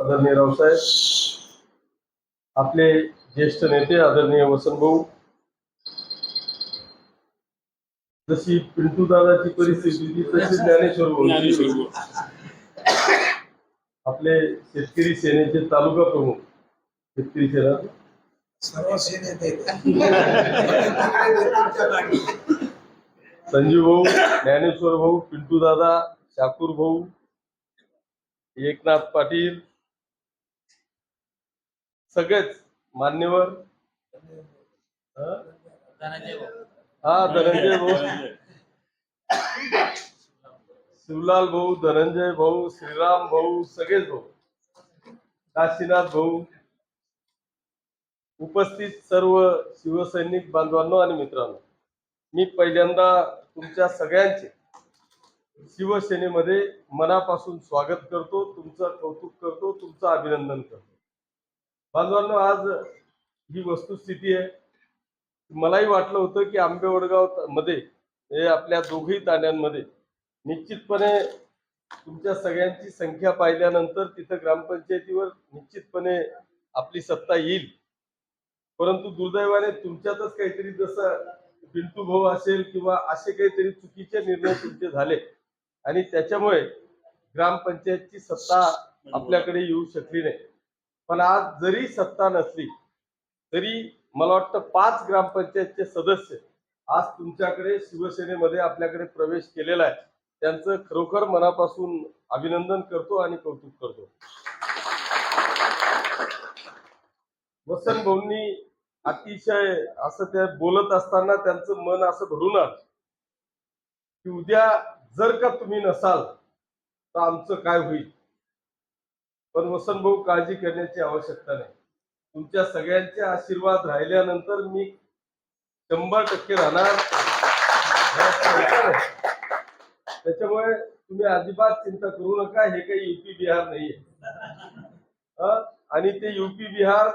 आदरणीय रावसाहेब आपले ज्येष्ठ नेते आदरणीय वसंत भाऊ जशी पिंटू दादाची परिस्थिती होती तशी ज्ञानेश्वर भाऊ. आपले शेतकरी सेनेचे तालुका प्रमुख शेतकरी सेना. संजीव भाऊ ज्ञानेश्वर भाऊ पिंटू दादा शाकूर भाऊ एकनाथ पाटील सगळेच मान्यवर. हा धनंजय भाऊ. शिवलाल भाऊ धनंजय भाऊ श्रीराम भाऊ सगळेच भाऊ. काशीनाथ भाऊ. उपस्थित सर्व शिवसैनिक बांधवांनो आणि मित्रांनो मी पहिल्यांदा तुमच्या सगळ्यांचे शिवसेनेमध्ये मनापासून स्वागत करतो तुमचं कौतुक करतो तुमचं अभिनंदन करतो. बांधवांनो आज ही वस्तुस्थिती आहे. मलाही वाटलं होतं की आंबेवडगावमध्ये हे आपल्या दोघही ताण्यांमध्ये निश्चितपणे तुमच्या सगळ्यांची संख्या पाहिल्यानंतर तिथं ग्रामपंचायतीवर निश्चितपणे आपली सत्ता येईल. परंतु दुर्दैवाने तुमच्यातच काहीतरी जसं पिंटू भाऊ असेल किंवा असे काहीतरी चुकीचे निर्णय तुमचे झाले आणि त्याच्यामुळे ग्रामपंचायतची सत्ता आपल्याकडे येऊ शकली नाही. पण आज जरी सत्ता नसली तरी मला वाटतं पाच ग्रामपंचायतचे सदस्य आज तुमच्याकडे शिवसेनेमध्ये आपल्याकडे प्रवेश केलेला आहे. त्यांचं खरोखर मनापासून अभिनंदन करतो आणि कौतुक करतो. वसंत भाऊंनी अतिशय असं ते बोलत असताना त्यांचं मन असं भरून आलं की उद्या जर का तुम्ही नसाल तर आमचं काय होईल? पण वसंत भाऊ काळजी करण्याची आवश्यकता नाही. तुमच्या सगळ्यांचे आशीर्वाद राहिल्यानंतर मी शंभर टक्के राहणार. त्याच्यामुळे तुम्ही अजिबात चिंता करू नका हे काही युपी बिहार नाहीये. आणि ते युपी बिहार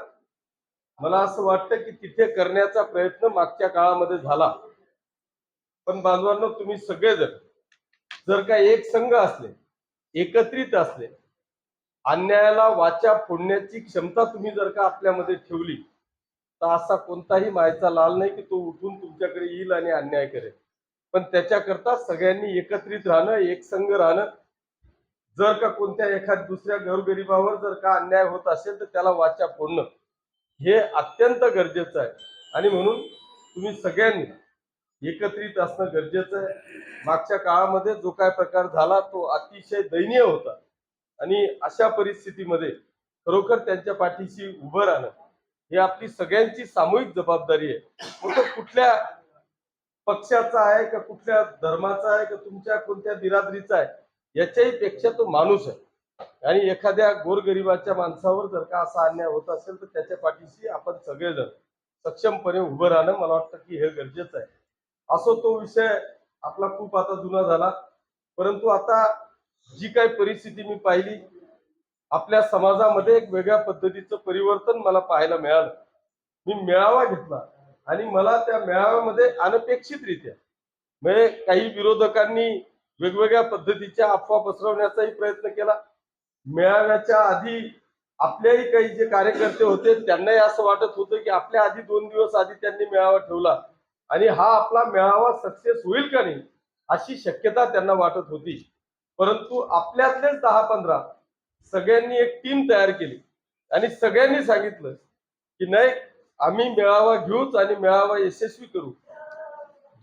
मला असं वाटतं की तिथे करण्याचा प्रयत्न मागच्या काळामध्ये झाला. पण बांधवांनो तुम्ही सगळेजण जर का एक संघ असले एकत्रित असले अन्यायाला वाचा फोडण्याची क्षमता तुम्ही जर का आपल्यामध्ये ठेवली तर असा कोणताही मायचा लाल नाही की तो उठून तुमच्याकडे येईल आणि अन्याय करेल. पण त्याच्याकरता सगळ्यांनी एकत्रित राहणं एकसंग राहणं. जर का कोणत्या एखाद्या दुसऱ्या घरगरिबावर जर का अन्याय होत असेल तर त्याला वाचा फोडणं हे अत्यंत गरजेचं आहे. आणि म्हणून तुम्ही सगळ्यांनी एकत्रित असणं गरजेचं आहे. मागच्या काळामध्ये जो काय प्रकार झाला तो अतिशय दयनीय होता. आणि अशा परिस्थितीमध्ये खरोखर त्यांच्या पाठीशी उभं राहणं ही आपली सगळ्यांची सामूहिक जबाबदारी आहे. मग तो कुठल्या पक्षाचा आहे का कुठल्या धर्माचा आहे का तुमच्या कोणत्या बिरादरीचा आहे याच्याही पेक्षा तो माणूस आहे. आणि एखाद्या गोरगरिबाच्या माणसावर जर का असा अन्याय होत असेल तर त्याच्या पाठीशी आपण सगळेजण सक्षमपणे उभं राहणं मला वाटतं की हे गरजेचं आहे. असो तो विषय आपला खूप आता जुना झाला परंतु आता जी काही परिस्थिती मी पाहिली आपल्या समाजामध्ये एक वेगळ्या पद्धतीचं परिवर्तन मला पाहायला मिळालं. मी मेळावा घेतला आणि मला त्या मेळाव्यामध्ये अनपेक्षितरित्या म्हणजे काही विरोधकांनी वेगवेगळ्या पद्धतीच्या अफवा पसरवण्याचाही प्रयत्न केला. मेळाव्याच्या आधी आपल्याही काही जे कार्यकर्ते होते त्यांनाही असं वाटत होतं की आपल्या आधी दोन दिवस आधी त्यांनी मेळावा ठेवला. आणि हा आपला मेळावा सक्सेस होईल का नाही अशी शक्यता त्यांना वाटत होती. परंतु आपल्यातलेच दहा पंधरा सगळ्यांनी एक टीम तयार केली. आणि सगळ्यांनी सांगितलं की नाही आम्ही मेळावा घेऊच आणि मेळावा यशस्वी करू.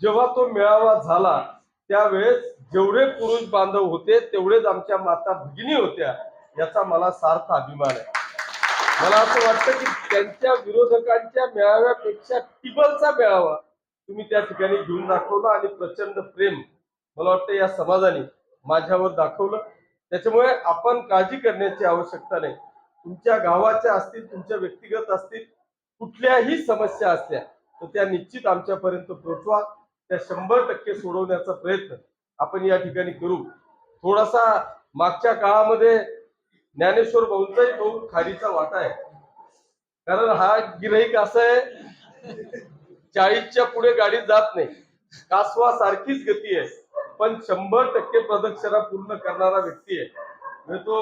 जेव्हा तो मेळावा झाला त्यावेळेस जेवढे पुरुष बांधव होते तेवढेच आमच्या माता भगिनी होत्या याचा मला सार्थ अभिमान आहे. मला असं वाटतं की त्यांच्या विरोधकांच्या मेळाव्यापेक्षा टिबलचा मेळावा तुम्ही त्या ठिकाणी घेऊन दाखवला आणि प्रचंड प्रेम मला वाटतं या समाजाने माझ्यावर दाखवलं. त्याच्यामुळे आपण काळजी करण्याची आवश्यकता नाही. तुमच्या गावाच्या असतील तुमच्या व्यक्तिगत असतील कुठल्याही समस्या असल्या तर त्या निश्चित आमच्यापर्यंत पोहोचवा त्या शंभर टक्के सोडवण्याचा प्रयत्न आपण या ठिकाणी करू. थोडासा मागच्या काळामध्ये ज्ञानेश्वर भाऊंचाही भाऊ खारीचा वाटा आहे. कारण हा गिराईक असं आहे चाळीसच्या पुढे गाडी जात नाही. कासवा सारखीच गती आहे. पण शंभर टक्के प्रदक्षिणा पूर्ण करणारा व्यक्ती आहे. म्हणजे तो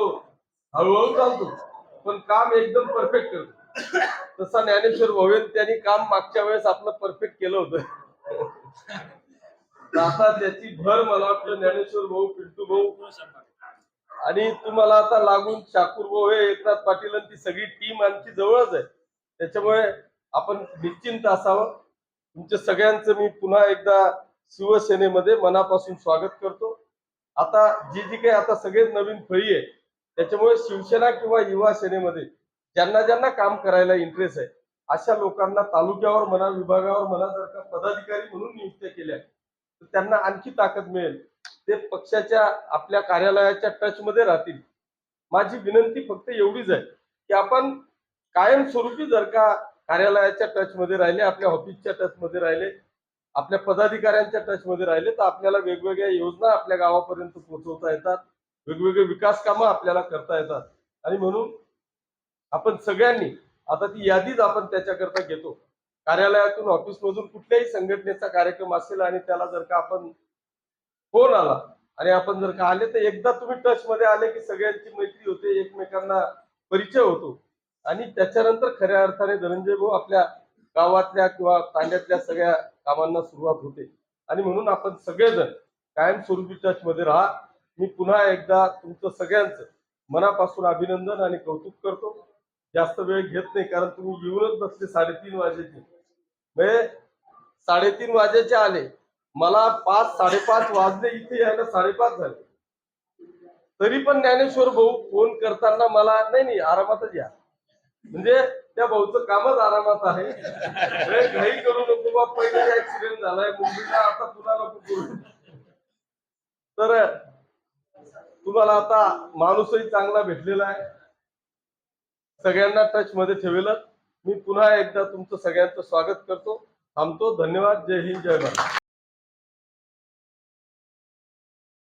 हळूहळू चालतो. पण काम एकदम परफेक्ट करतो. तसा ज्ञानेश्वर भवेन त्यांनी काम मागच्या वेळेस आपलं परफेक्ट केलं होतं. आता त्याची भर मला वाटतं ज्ञानेश्वर भाऊ पिंटू भाऊ आणि तुम्हाला आता लागून शाकूर भाऊ हे एकनाथ पाटील आणि ती सगळी टीम आमची जवळच आहे. त्याच्यामुळे आपण निश्चिंत असावं. तुमच्या सगळ्यांचं मी पुन्हा एकदा शिवसेनेमध्ये मनापासून स्वागत करतो. आता जी जी काही आता सगळेच नवीन फळी आहे त्याच्यामुळे शिवसेना किंवा युवा सेनेमध्ये ज्यांना ज्यांना काम करायला इंटरेस्ट आहे अशा लोकांना तालुक्यावर म्हणा विभागावर म्हणा जर का पदाधिकारी म्हणून नियुक्त्या केल्या तर त्यांना आणखी ताकद मिळेल. ते पक्षाच्या आपल्या कार्यालयाच्या टच मध्ये राहतील. माझी विनंती फक्त एवढीच आहे की आपण कायमस्वरूपी जर का कार्यालयाच्या टच मध्ये राहिले आपल्या ऑफिसच्या टच मध्ये राहिले आपल्या पदाधिकाऱ्यांच्या टच मध्ये राहिले तर आपल्याला वेगवेगळ्या योजना आपल्या गावापर्यंत पोहोचवता येतात. वेगवेगळे विकास कामं आपल्याला करता येतात. आणि म्हणून आपण सगळ्यांनी आता ती यादीच आपण त्याच्याकरता घेतो. कार्यालयातून ऑफिसमधून कुठल्याही संघटनेचा कार्यक्रम असेल आणि त्याला जर का आपण फोन आला आणि आपण जर का आले तर एकदा तुम्ही टच मध्ये आले की सगळ्यांची मैत्री होते एकमेकांना परिचय होतो. आणि त्याच्यानंतर खऱ्या अर्थाने धनंजय भाऊ आपल्या गावातल्या किंवा तांड्यातल्या सगळ्या कामांना सुरुवात होते. आणि म्हणून आपण सगळेजण कायमस्वरूपी टचमध्ये राहा. मी पुन्हा एकदा तुमचं सगळ्यांचं मनापासून अभिनंदन आणि कौतुक करतो. जास्त वेळ घेत नाही कारण तुम्ही येऊनच बसले साडेतीन वाजेचे. म्हणजे साडेतीन वाजेचे आले. मला पाच साडेपाच वाजले इथे यायला साडेपाच झाले. तरी पण ज्ञानेश्वर भाऊ फोन करताना मला नाही नाही आरामातच या. म्हणजे त्या भाऊचं कामच आरामात आहे. म्हणजे घाई करू नको बा पहिले ऍक्सिडेंट झालाय मुंबईला आता पुन्हा नको करू. तर तुम्हाला आता माणूसही चांगला भेटलेला आहे. सगळ्यांना टच मध्ये ठेवेल मी पुन्हा एकदा तुमचं सगळ्यांचं स्वागत करतो. थांबतो. धन्यवाद. जय हिंद. जय भारत.